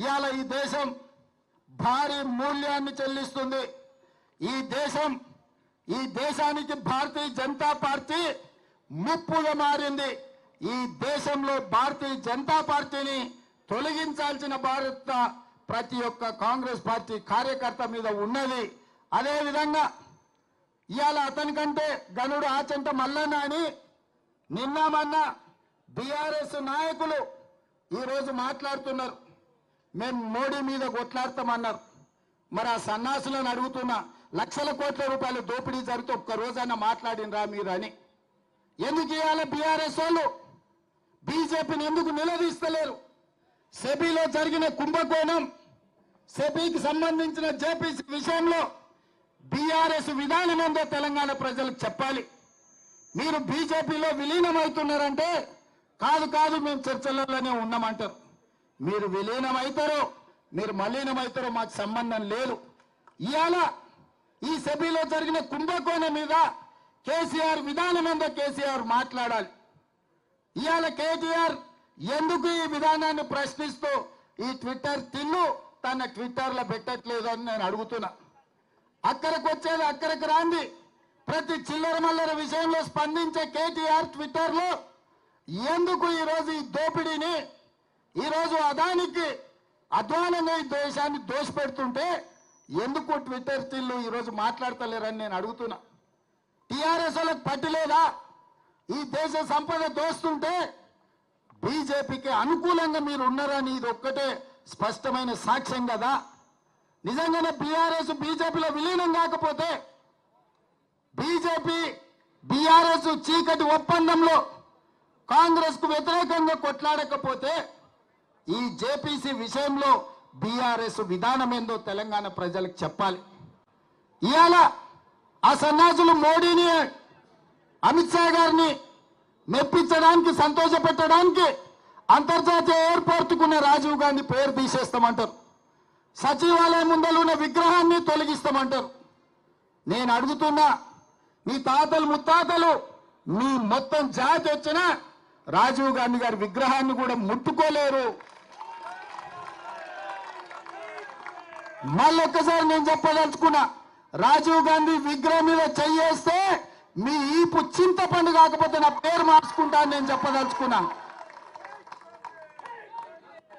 ఇవాళ ఈ దేశం భారీ మూల్యాన్ని చెల్లిస్తుంది. ఈ దేశం ఈ దేశానికి భారతీయ జనతా పార్టీ ముప్పుగా మారింది. ఈ దేశంలో భారతీయ జనతా పార్టీని తొలగించాల్సిన భారత ప్రతి ఒక్క కాంగ్రెస్ పార్టీ కార్యకర్త మీద ఉన్నది. అదే విధంగా ఇవాళ అతనికంటే గనుడు ఆచంట మల్లన్న అని నిన్న మొన్న బీఆర్ఎస్ నాయకులు ఈరోజు మాట్లాడుతున్నారు. మేము మోడీ మీద కొట్లాడతామన్నారు. మరి ఆ సన్నాసులను అడుగుతున్నా లక్షల కోట్ల రూపాయలు దోపిడీ జరిగితే ఒక్క రోజైనా మాట్లాడినరా మీరు అని. ఎందుకు ఇవాళ బీఆర్ఎస్ వాళ్ళు? బీజేపీని ఎందుకు నిలదీస్తలేరు? సెబీలో జరిగిన కుంభకోణం సెబీకి సంబంధించిన జేపీసీ విషయంలో బీఆర్ఎస్ విధానం ఉందో తెలంగాణ ప్రజలకు చెప్పాలి. మీరు బీజేపీలో విలీనమవుతున్నారంటే కాదు కాదు మేము చర్చలలోనే ఉన్నామంటారు. మీరు విలీనమవుతారో మీరు మలీనమవుతారో మాకు సంబంధం లేదు. ఇవాళ ఈ సభలో జరిగిన కుంభకోణం మీద కేసీఆర్ విధానం ఏందో కేసీఆర్ మాట్లాడాలి. ఇవాళ కేటీఆర్ ఎందుకు ఈ విధానాన్ని ప్రశ్నిస్తూ ఈ ట్విట్టర్ తిన్ను తన ట్విట్టర్లో పెట్టట్లేదు అని నేను అడుగుతున్నా. అక్కడికి వచ్చేది అక్కడికి రాంది. ప్రతి చిల్లర మల్లర విషయంలో స్పందించే కేటీఆర్ ట్విట్టర్లో ఎందుకు ఈరోజు ఈ దోపిడీని ఈరోజు అదానికి అధ్వానంగా ఈ దేశాన్ని దోషపెడుతుంటే ఎందుకు ట్విట్టర్ తిల్లు ఈరోజు మాట్లాడతలేరని నేను అడుగుతున్నా. టీఆర్ఎస్ వాళ్ళకి పట్టలేదా? ఈ దేశ సంపద దోస్తుంటే బీజేపీకి అనుకూలంగా మీరు ఉన్నారని ఇది ఒక్కటే స్పష్టమైన సాక్ష్యం కదా. నిజంగానే బీఆర్ఎస్ బీజేపీలో విలీనం కాకపోతే బీజేపీ బీఆర్ఎస్ చీకటి ఒప్పందంలో కాంగ్రెస్కు వ్యతిరేకంగా కొట్లాడకపోతే ఈ జేపీసీ విషయంలో బీఆర్ఎస్ విధానం ఏందో తెలంగాణ ప్రజలకు చెప్పాలి. ఇవాళ ఆ సన్నాసులు మోడీని అమిత్ షా గారిని మెప్పించడానికి సంతోషపెట్టడానికి అంతర్జాతీయ ఎయిర్పోర్టుకున్న రాజీవ్ గాంధీ పేరు తీసేస్తామంటారు. సచివాలయం ముందలున్న ఉన్న విగ్రహాన్ని తొలగిస్తామంటారు. నేను అడుగుతున్నా మీ తాతలు ముత్తాతలు మీ మొత్తం జాతి వచ్చిన రాజీవ్ గాంధీ గారి విగ్రహాన్ని కూడా ముట్టుకోలేరు. మళ్ళొక్కసారి నేను చెప్పదలుచుకున్నా రాజీవ్ గాంధీ విగ్రహం మీద చెయ్యేస్తే మీ ఈపు చింతపండు కాకపోతే నా పేరు మార్చుకుంటా అని నేను చెప్పదలుచుకున్నా.